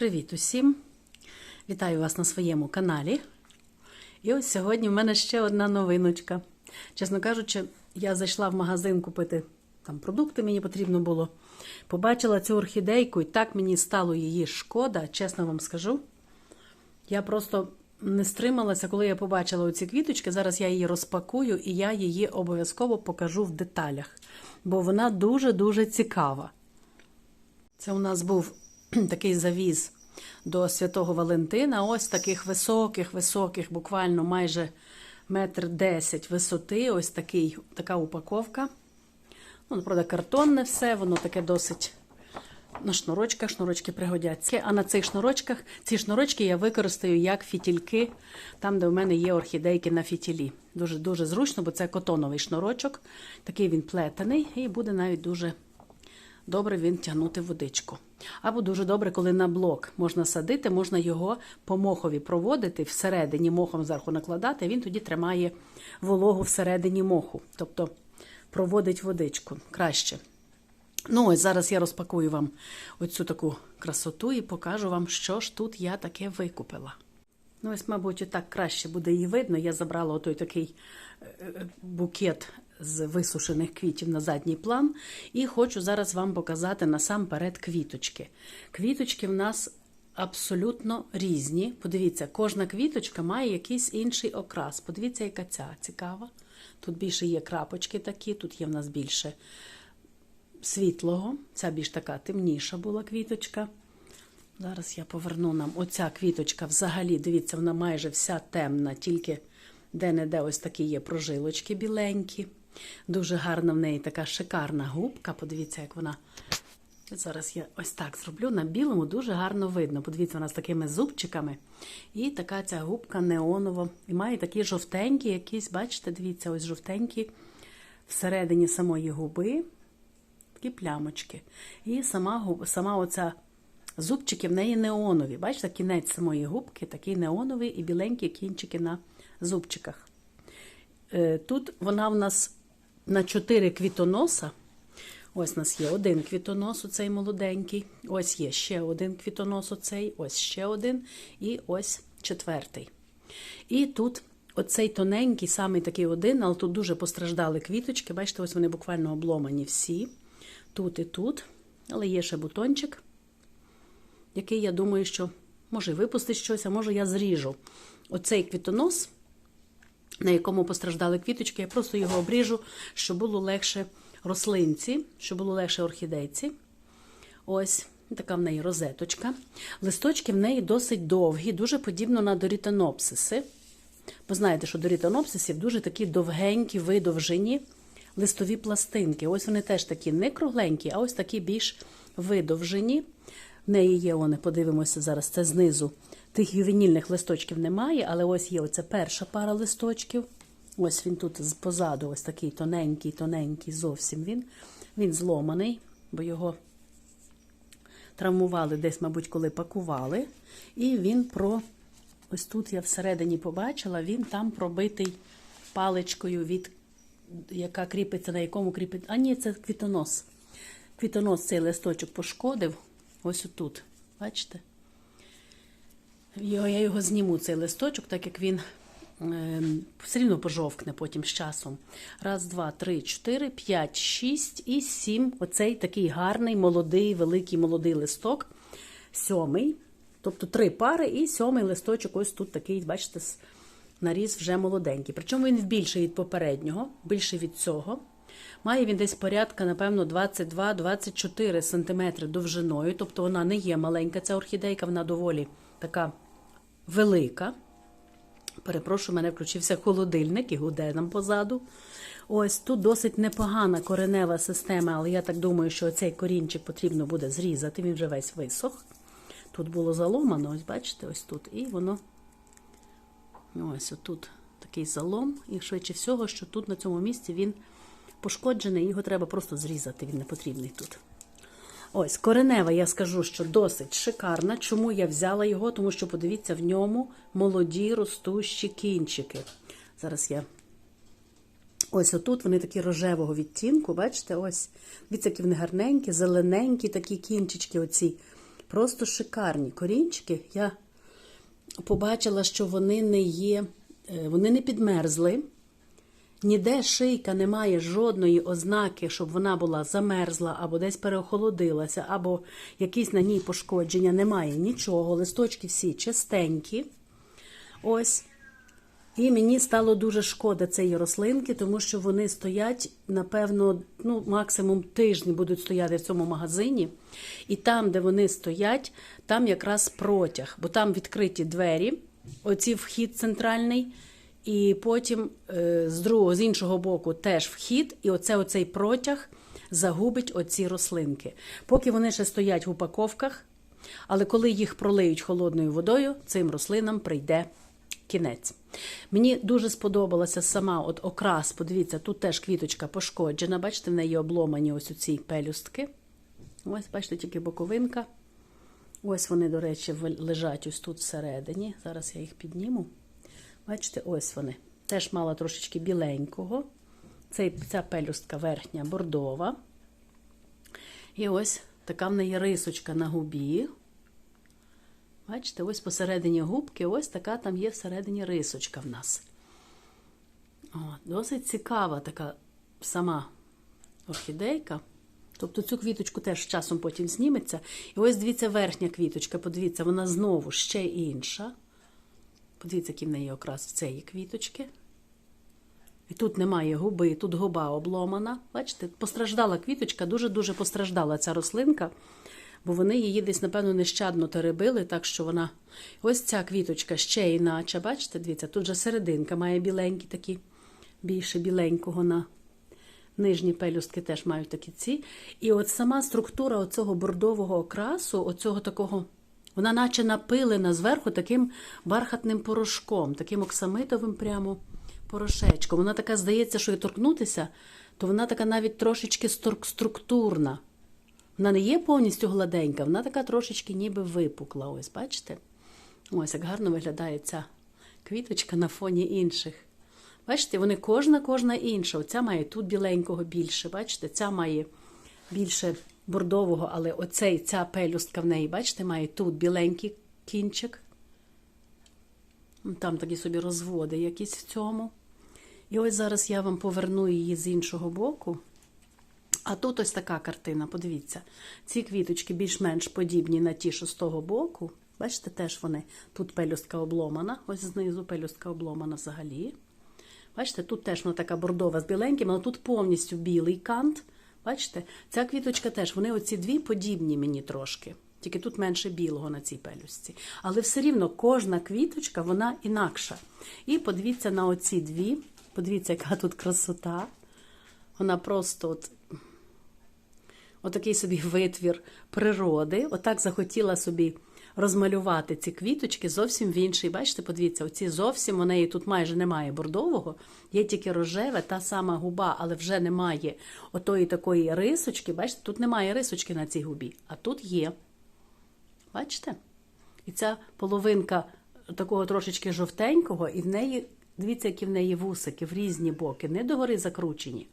Привіт усім! Вітаю вас на своєму каналі. І ось сьогодні в мене ще одна новиночка. Чесно кажучи, я зайшла в магазин купити там продукти, мені потрібно було. Побачила цю орхідейку, і так мені стало її шкода, чесно вам скажу. Я просто не стрималася, коли я побачила оці квіточки. Зараз я її розпакую і я її обов'язково покажу в деталях, бо вона дуже-дуже цікава. Це у нас був такий завіз до Святого Валентина. Ось таких високих, високих, буквально майже метр десять висоти. Ось такий, така упаковка. Ну, правда, картонне все, воно таке досить на шнурочках, шнурочки пригодяться. А на цих шнурочках, ці шнурочки я використаю як фітільки, там, де в мене є орхідейки на фітілі. Дуже дуже зручно, бо це котоновий шнурочок. Такий він плетений і буде навіть дуже добре він тягнути водичку. Або дуже добре, коли на блок можна садити, можна його по мохові проводити, всередині мохом зверху накладати, він тоді тримає вологу всередині моху. Тобто проводить водичку краще. Ну, ось зараз я розпакую вам оцю таку красоту і покажу вам, що ж тут я таке викупила. Ну, ось, мабуть, так краще буде її видно. Я забрала отой такий е, букет з висушених квітів на задній план. І хочу зараз вам показати насамперед квіточки. Квіточки в нас абсолютно різні. Подивіться, кожна квіточка має якийсь інший окрас. Подивіться, яка ця цікава. Тут більше є крапочки такі, тут є в нас більше світлого. Ця більш така темніша була квіточка. Зараз я поверну нам оця квіточка взагалі, дивіться, вона майже вся темна, тільки де-не-де ось такі є прожилочки біленькі. Дуже гарна в неї така шикарна губка. Подивіться, як вона. Зараз я ось так зроблю. На білому дуже гарно видно. Подивіться, вона з такими зубчиками. І така ця губка неонова. І має такі жовтенькі, якісь, бачите, дивіться, ось жовтенькі всередині самої губи. Такі плямочки. І сама губа, сама оця зубчики в неї неонові. Бачите, кінець самої губки такий неоновий і біленькі кінчики на зубчиках. Е, Тут вона в нас на 4 квітоноса. Ось у нас є один квітонос, оцей молоденький. Ось є ще один квітонос, оцей, ось ще один, і ось четвертий. І тут оцей тоненький, самий такий один, але тут дуже постраждали квіточки. Бачите, ось вони буквально обломані всі. Тут і тут. Але є ще бутончик, який я думаю, що може випустить щось, а може я зріжу. Оцей квітонос на якому постраждали квіточки, я просто його обріжу, щоб було легше рослинці, щоб було легше орхідейці. Ось така в неї розеточка. Листочки в неї досить довгі, дуже подібно на дорітонопсиси. Бо знаєте, що дорітонопсисів дуже такі довгенькі, видовжені листові пластинки. Ось вони теж такі не кругленькі, а ось такі більш видовжені. В неї є, вони, подивимося зараз, це знизу. Тих ювенільних листочків немає, але ось є оця перша пара листочків. Ось він тут позаду, ось такий тоненький, тоненький, зовсім він. Він зломаний, бо його травмували десь, мабуть, коли пакували. І він про, ось тут я всередині побачила, він там пробитий паличкою, від, яка кріпиться, на якому кріпиться. А ні, це квітонос. Квітонос цей листочок пошкодив. Ось отут. Бачите? Я його зніму, цей листочок, так як він е, все рівно пожовкне потім з часом. Раз, два, три, чотири, п'ять, шість і сім. Оцей такий гарний, молодий, великий молодий листок. Сьомий. Тобто три пари, і сьомий листочок, ось тут такий, бачите, наріз вже молоденький. Причому він більший від попереднього, більший від цього. Має він десь порядка, напевно, 22-24 см довжиною. Тобто вона не є маленька, ця орхідейка, вона доволі така велика. Перепрошую, мене включився холодильник і гуде нам позаду. Ось тут досить непогана коренева система, але я так думаю, що цей корінчик потрібно буде зрізати, він вже весь висох. Тут було заломано, ось бачите, ось тут. І воно ось отут такий залом. І швидше всього, що тут на цьому місці він пошкоджений, його треба просто зрізати, він не потрібний тут. Ось, коренева, я скажу, що досить шикарна. Чому я взяла його? Тому що, подивіться, в ньому молоді ростущі кінчики. Зараз я. Ось отут вони такі рожевого відтінку, бачите? Ось, дивіться, які вони гарненькі, зелененькі такі кінчички, оці Просто шикарні корінчики. Я побачила, що вони не є, е, вони не підмерзли. Ніде шийка не має жодної ознаки, щоб вона була замерзла, або десь переохолодилася, або якісь на ній пошкодження. Немає нічого. Листочки всі чистенькі. Ось. І мені стало дуже шкода цієї рослинки, тому що вони стоять, напевно, ну, максимум тижні будуть стояти в цьому магазині. І там, де вони стоять, там якраз протяг, бо там відкриті двері, оці вхід центральний, і потім е, з другого, з іншого боку теж вхід, і оце оцей протяг загубить оці рослинки. Поки вони ще стоять в упаковках, але коли їх пролиють холодною водою, цим рослинам прийде кінець. Мені дуже сподобалася сама от окрас. Подивіться, тут теж квіточка пошкоджена. Бачите, в неї обломані ось ці пелюстки. Ось, бачите, тільки боковинка. Ось вони, до речі, лежать ось тут всередині. Зараз я їх підніму. Бачите, ось вони. Теж мала трошечки біленького. Цей, ця пелюстка верхня бордова. І ось така в неї рисочка на губі. Бачите, ось посередині губки, ось така там є всередині рисочка в нас. О, досить цікава така сама орхідейка. Тобто цю квіточку теж часом потім зніметься. І ось дивіться, верхня квіточка, подивіться, вона знову ще інша. Подивіться, який в неї окрас в цієї квіточки. І тут немає губи, тут губа обломана. Бачите, постраждала квіточка, дуже-дуже постраждала ця рослинка, бо вони її десь, напевно, нещадно теребили, так що вона. Ось ця квіточка ще іначе. Бачите, дивіться, тут же серединка має біленькі такі, більше біленького на нижні пелюстки теж мають такі ці. І от сама структура оцього бордового окрасу, оцього такого. Вона наче напилена зверху таким бархатним порошком, таким оксамитовим прямо порошечком. Вона така здається, що і торкнутися, то вона така навіть трошечки структурна. Вона не є повністю гладенька, вона така трошечки ніби випукла. Ось, бачите? Ось як гарно виглядає ця квіточка на фоні інших. Бачите, вони кожна, кожна інша. Оця має тут біленького більше, бачите, ця має більше бордового, але оцей, ця пелюстка в неї, бачите, має тут біленький кінчик. Там такі собі розводи якісь в цьому. І ось зараз я вам поверну її з іншого боку. А тут ось така картина, подивіться. Ці квіточки більш-менш подібні на ті, що з того боку. Бачите, теж вони. Тут пелюстка обломана, ось знизу пелюстка обломана взагалі. Бачите, тут теж вона така бордова з біленьким, але тут повністю білий кант. Бачите, ця квіточка теж, вони оці дві подібні мені трошки. Тільки тут менше білого на цій пелюстці. Але все рівно кожна квіточка, вона інакша. І подивіться на оці дві. Подивіться, яка тут красота. Вона просто от отакий собі витвір природи. Отак захотіла собі розмалювати ці квіточки зовсім в інший. Бачите, подивіться, оці зовсім у неї тут майже немає бордового, є тільки рожеве, та сама губа, але вже немає отої такої рисочки. Бачите, тут немає рисочки на цій губі, а тут є. Бачите? І ця половинка такого трошечки жовтенького, і в неї, дивіться, які в неї вусики в різні боки, не догори закручені,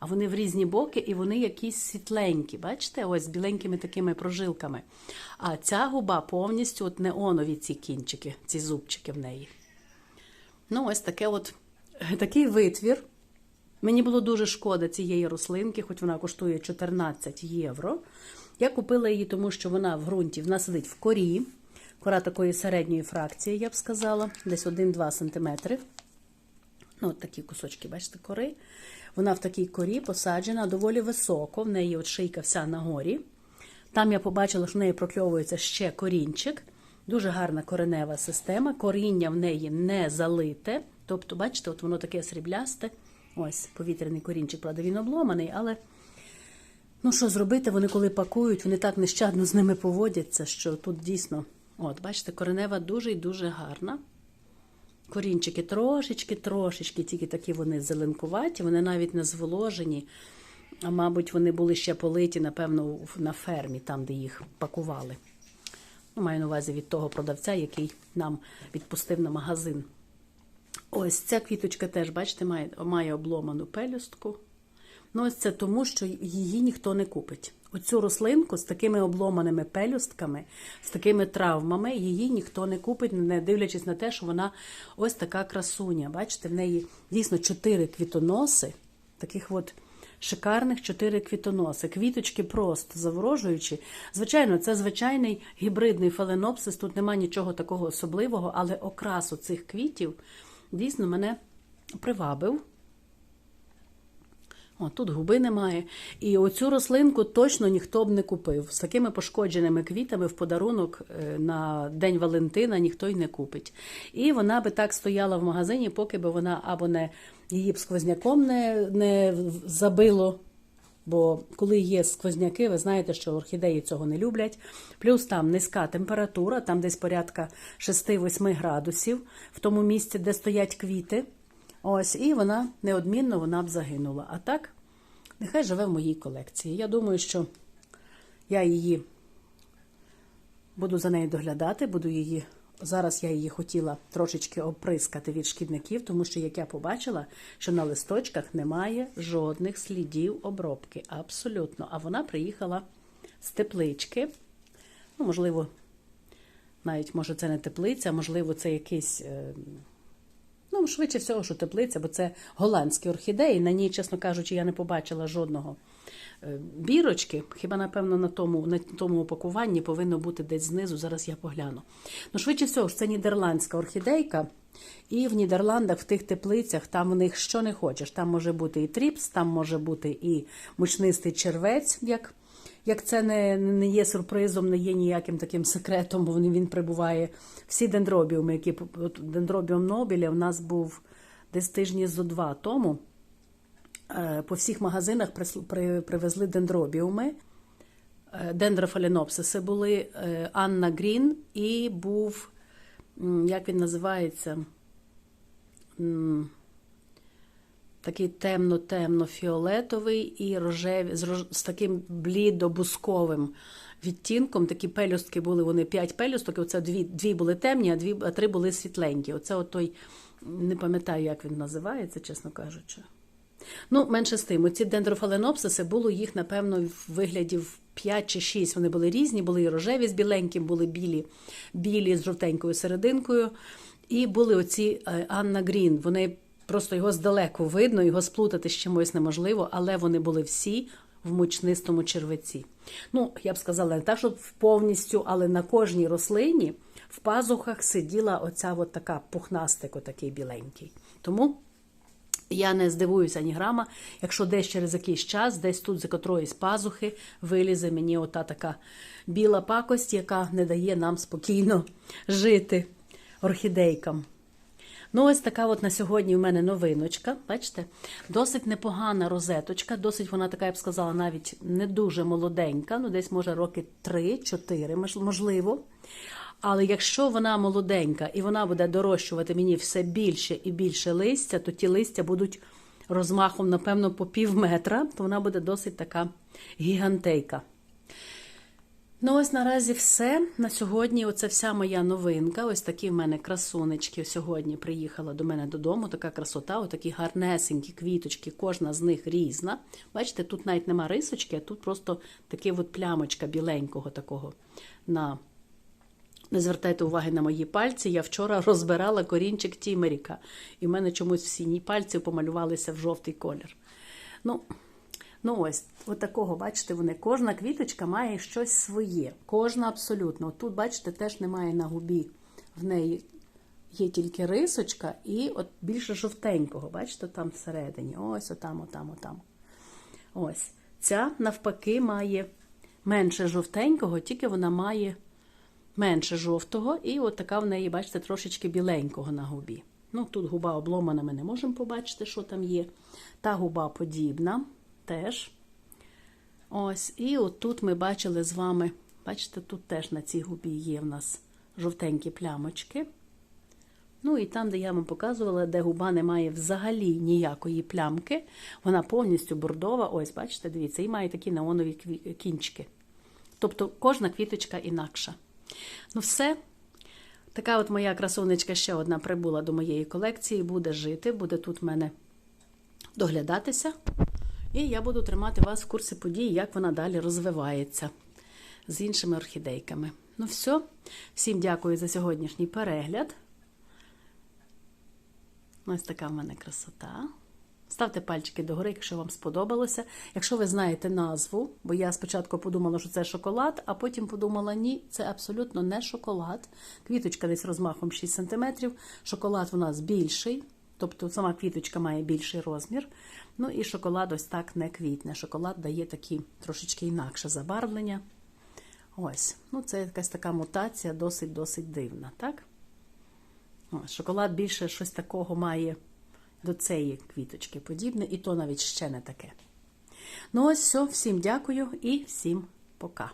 а вони в різні боки, і вони якісь світленькі. Бачите, ось біленькими такими прожилками. А ця губа повністю от неонові ці кінчики, ці зубчики в неї. Ну, ось таке от, такий витвір. Мені було дуже шкода цієї рослинки, хоч вона коштує 14 євро. Я купила її, тому що вона в ґрунті вона сидить в корі. Кора такої середньої фракції, я б сказала, десь 1-2 см. Ну, от такі кусочки, бачите, кори. Вона в такій корі посаджена доволі високо, в неї от шийка вся на горі. Там я побачила, що в неї прокльовується ще корінчик. Дуже гарна коренева система. Коріння в неї не залите. Тобто, бачите, от воно таке сріблясте. Ось повітряний корінчик, правда, він обломаний, але ну що зробити, вони коли пакують, вони так нещадно з ними поводяться, що тут дійсно, от, бачите, коренева дуже і дуже гарна. Корінчики трошечки-трошечки, тільки такі вони зеленкуваті, вони навіть не зволожені. А мабуть, вони були ще политі, напевно, на фермі, там, де їх пакували. Ну, маю на увазі від того продавця, який нам відпустив на магазин. Ось ця квіточка теж, бачите, має, має обломану пелюстку. Ну, ось це тому, що її ніхто не купить. Оцю рослинку з такими обломаними пелюстками, з такими травмами, її ніхто не купить, не дивлячись на те, що вона ось така красуня. Бачите, в неї дійсно чотири квітоноси, таких от шикарних чотири квітоноси. Квіточки просто заворожуючі. Звичайно, це звичайний гібридний фаленопсис, тут нема нічого такого особливого, але окрасу цих квітів дійсно мене привабив. О, тут губи немає. І оцю рослинку точно ніхто б не купив. З такими пошкодженими квітами в подарунок е, на День Валентина ніхто й не купить. І вона би так стояла в магазині, поки би вона або не її б сквозняком не, не забило. Бо коли є сквозняки, ви знаєте, що орхідеї цього не люблять. Плюс там низька температура, там десь порядка 6-8 градусів в тому місці, де стоять квіти. Ось, і вона неодмінно вона б загинула. А так, нехай живе в моїй колекції. Я думаю, що я її буду за нею доглядати, буду її. Зараз я її хотіла трошечки оприскати від шкідників, тому що, як я побачила, що на листочках немає жодних слідів обробки. Абсолютно. А вона приїхала з теплички. Ну, можливо, навіть може це не теплиця, можливо, це якийсь. Ну, швидше всього, що теплиця, бо це голландські орхідеї. На ній, чесно кажучи, я не побачила жодного е, бірочки. Хіба, напевно, на тому, на тому опакуванні повинно бути десь знизу. Зараз я погляну. Ну, швидше всього, це нідерландська орхідейка. І в Нідерландах, в тих теплицях, там в них що не хочеш. Там може бути і тріпс, там може бути і мучнистий червець, як як це не, не є сюрпризом, не є ніяким таким секретом, бо він, він прибуває. Всі дендробіуми, які дендробіум Нобіля, у нас був десь тижні зо два тому. Е, По всіх магазинах привезли дендробіуми. Е, Дендрофаленопсиси були е, Анна Грін і був, як він називається? Такий темно-темно-фіолетовий і рожевий, з, з таким блідо-бусковим відтінком. Такі пелюстки були, вони п'ять пелюсток, оце дві, дві були темні, а, дві, а три були світленькі. Оце от той, не пам'ятаю, як він називається, чесно кажучи. Ну, менше з тим, оці дендрофаленопсиси було їх, напевно, в вигляді в 5 чи 6. Вони були різні, були і рожеві з біленьким, були білі, білі з жовтенькою серединкою. І були оці е, Анна Грін. Вони просто його здалеку видно, його сплутати з чимось неможливо, але вони були всі в мучнистому червеці. Ну, я б сказала, не так, щоб повністю, але на кожній рослині в пазухах сиділа оця от така пухнастик, отакий біленький. Тому я не здивуюся ні грама, якщо десь через якийсь час, десь тут за котроїсь пазухи вилізе мені ота така біла пакость, яка не дає нам спокійно жити орхідейкам. Ну, ось така от на сьогодні в мене новиночка. Бачите, досить непогана розеточка, досить вона така, я б сказала, навіть не дуже молоденька, ну десь може роки 3-4, можливо. Але якщо вона молоденька і вона буде дорощувати мені все більше і більше листя, то ті листя будуть розмахом, напевно, по пів метра, то вона буде досить така гігантейка. Ну, ось наразі все. На сьогодні оце вся моя новинка. Ось такі в мене красунечки сьогодні приїхала до мене додому. Така красота, отакі гарнесенькі квіточки, кожна з них різна. Бачите, тут навіть нема рисочки, а тут просто таке от плямочка біленького такого на. Не звертайте уваги на мої пальці. Я вчора розбирала корінчик Тімеріка, і в мене чомусь всі пальці помалювалися в жовтий колір. Ну, ну ось, от такого, бачите, вони. Кожна квіточка має щось своє. Кожна абсолютно. Тут, бачите, теж немає на губі. В неї є тільки рисочка і от більше жовтенького, бачите, там всередині. Ось, отам, отам, отам. Ось. Ця, навпаки, має менше жовтенького, тільки вона має менше жовтого, і от така в неї, бачите, трошечки біленького на губі. Ну, тут губа обломана, ми не можемо побачити, що там є. Та губа подібна теж. Ось, і от тут ми бачили з вами, бачите, тут теж на цій губі є в нас жовтенькі плямочки. Ну, і там, де я вам показувала, де губа не має взагалі ніякої плямки, вона повністю бордова. Ось, бачите, дивіться, і має такі неонові кінчики. Тобто кожна квіточка інакша. Ну, все. Така от моя красунечка ще одна прибула до моєї колекції, буде жити, буде тут в мене доглядатися. І я буду тримати вас в курсі подій, як вона далі розвивається з іншими орхідейками. Ну, все. Всім дякую за сьогоднішній перегляд. Ось така в мене красота. Ставте пальчики догори, якщо вам сподобалося. Якщо ви знаєте назву, бо я спочатку подумала, що це шоколад, а потім подумала, ні, це абсолютно не шоколад. Квіточка десь розмахом 6 см. Шоколад у нас більший, тобто сама квіточка має більший розмір. Ну і шоколад ось так не квітне. Шоколад дає такі трошечки інакше забарвлення. Ось, ну це якась така мутація, досить-досить дивна, так? Ось, шоколад більше щось такого має до цієї квіточки подібне, і то навіть ще не таке. Ну, ось все, всім дякую і всім пока.